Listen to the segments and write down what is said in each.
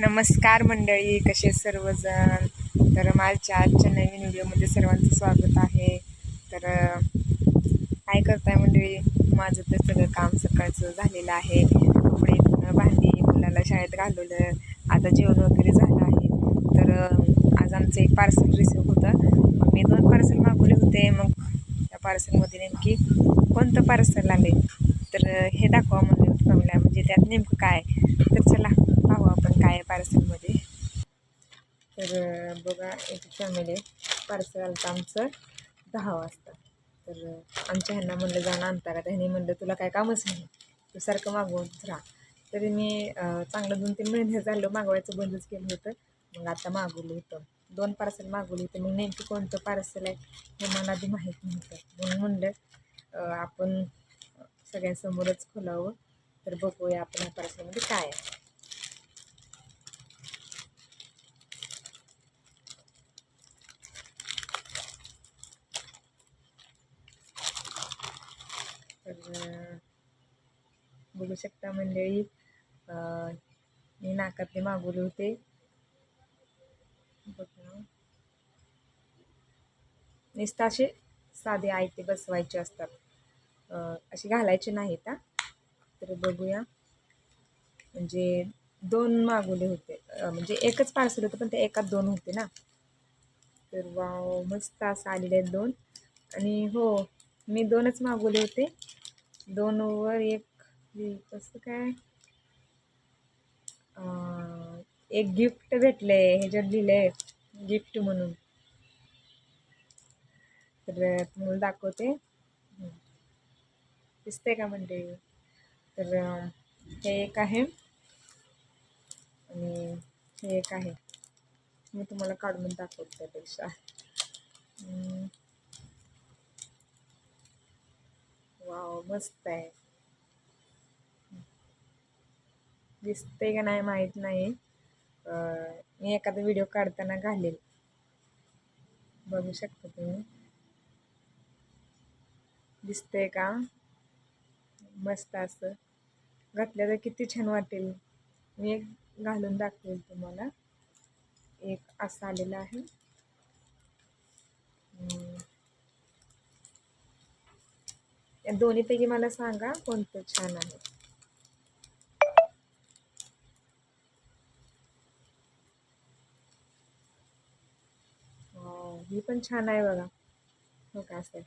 नमस्कार मंडळी कसे सर्वजण? तर माझ्या आजच्या नवीन व्हिडिओमध्ये सर्वांचं स्वागत आहे. तर काय करताय मंडळी? माझं तर सगळं काम सकाळचं झालेलं आहे. कपडे भांडी मुलाला शाळेत घालवलं. आता जेवण वगैरे झालं आहे. तर आज आमचं एक पार्सल रिसिव्ह होतं. मग मी दोन पार्सल मागवले होते. मग त्या पार्सलमध्ये नेमकी कोणतं पार्सल आले तर हे दाखवा म्हणजे म्हणजे त्यात नेमकं काय? तर चला काय आहे पार्सलमध्ये? तर बघा एक फॅमिली पार्सल आलं आमचं दहा वाजता. तर आमच्या ह्यांना म्हणलं जाणं आणता का ह्यांनी म्हणलं तुला काय कामच नाही. तू सारखं मागवत राहा तरी मी चांगलं दोन तीन महिने झालं मागवायचं बंदच केलं होतं. मग आता मागवलं होतं. दोन पार्सल मागवली होतं. मग नेमकं कोणतं पार्सल आहे हे मला आधी माहीत नव्हतं. म्हणून म्हणलं आपण सगळ्यांसमोरच खोलावं. तर बघूया आपण या पार्सलमध्ये काय आहे. तर बघू शकता मंडळी. मी नाकातले मागवले होते. बघा नुसतं असे साधे आयते बसवायचे असतात. असे घालायचे नाहीत हा. तर बघूया. म्हणजे दोन मागवले होते. म्हणजे एकच पार्सल होतं पण ते एकात दोन होते ना. तर वाव मस्त असं आलेले आहेत दोन. आणि हो मी दोनच मागवले होते. दोन ओवर एक कसं काय? एक गिफ्ट भेटले ह्याच्यात लिहिलंय गिफ्ट म्हणून. तर तुम्हाला दाखवते. दिसते दिसतंय का म्हणते? तर हे एक आहे. आणि हे एक आहे. मी तुम्हाला काढून दाखवते त्यापेक्षा हं. वाव मस्त आहे. दिसते का नाही माहीत नाही. मी एखादा व्हिडिओ काढताना घालेल. बघू शकता तुम्ही. दिसतंय का? मस्त असं. घातलं तर किती छान वाटेल. मी एक घालून दाखवेल तुम्हाला. एक असं आलेलं आहे. या दोन्हीपैकी मला सांगा कोणतं छान आहे. ही पण छान आहे बघा. हो का असं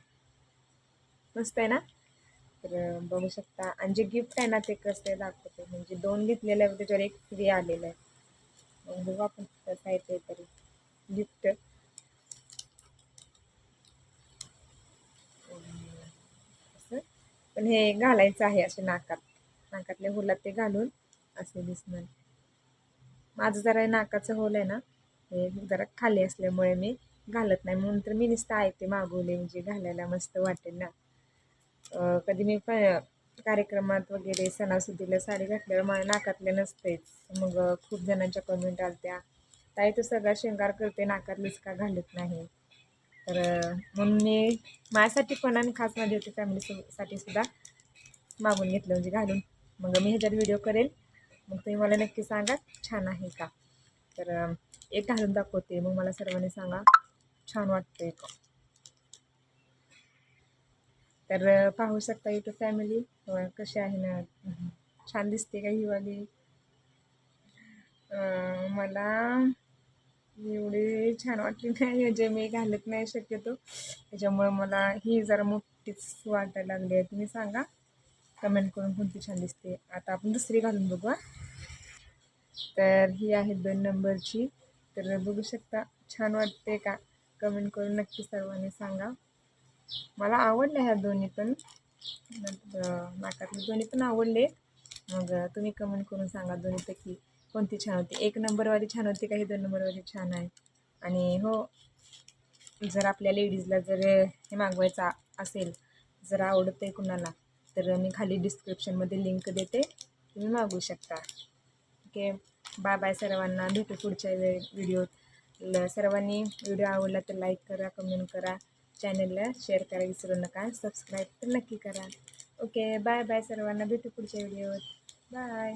मस्त आहे ना? तर बघू शकता. आणि जे गिफ्ट आहे ना ते कसं आहे दाखवते. म्हणजे दोन घेतलेले आहे त्याच्यावर एक फ्री आलेलं आहे. बघू आपण कसं आहे ते तरी. गिफ्ट असं पण हे घालायचं आहे असे नाकात. नाकातले होलात ते घालून असे दिसणार. माझं जरा नाकाचं होल आहे ना हे जरा खाली असल्यामुळे मी घालत नाही. म्हणून तर मी नुसतं आहे ते मागवले म्हणजे घालायला मस्त वाटेल ना. कधी मी प- कार्यक्रमात वगैरे सणासुदीला साडी घातल्यावर मला नाकातले नसतेच. मग खूप जणांच्या कमेंट आलत्या ताई तू सगळा शृंगार करते नाकातलीच का घालत नाही? तर म्हणून मी माझ्यासाठी पण आणि खास माझ्या होती फॅमिलीसाठी सुद्धा मागून घेतलं म्हणजे घालून. मग मी ह्याच्यात व्हिडिओ करेल. मग तुम्ही मला नक्की सांगा छान आहे का? तर एक घालून दाखवते. मग मला सर्वांनी सांगा छान वाटतंय का? तर पाहू शकता युट्यूब फॅमिली कशी आहे ना? छान दिसते का ही वाली? मला एवढी छान वाटली नाही जे मी घालत नाही शक्यतो. त्याच्यामुळे मला ही जरा मोठीच वाटायला लागली आहे. तुम्ही सांगा. कमेंट करून कोणती छान दिसते. आता आपण दुसरी घालून बघू तर ही आहे दोन नंबरची. तर बघू शकता छान वाटते का? कमेंट करून नक्की सर्वांनी सांगा. मला आवडल्या ह्या दोन्ही पण. नंतर, नाकातले दोन्ही पण आवडले. मग तुम्ही कमेंट करून सांगा दोन्हीपैकी कोणती छान होती? एक नंबरवाली छान होती काही दोन नंबरवाली छान आहे. आणि हो जर आपल्या लेडीजला जर हे मागवायचं असेल जर आवडतं आहे कुणाला तर मी खाली डिस्क्रिप्शनमध्ये लिंक देते. तुम्ही मागवू शकता. ओके? बाय बाय सर्वांना. भेटू पुढच्या वे व्हिडिओत सर्वांनी व्हिडिओ आवडला तर लाईक करा कमेंट करा. चॅनलला शेअर करा विसरू नका. सबस्क्राईब तर नक्की करा. ओके? बाय बाय सर्वांना. भेटू पुढच्या व्हिडिओत बाय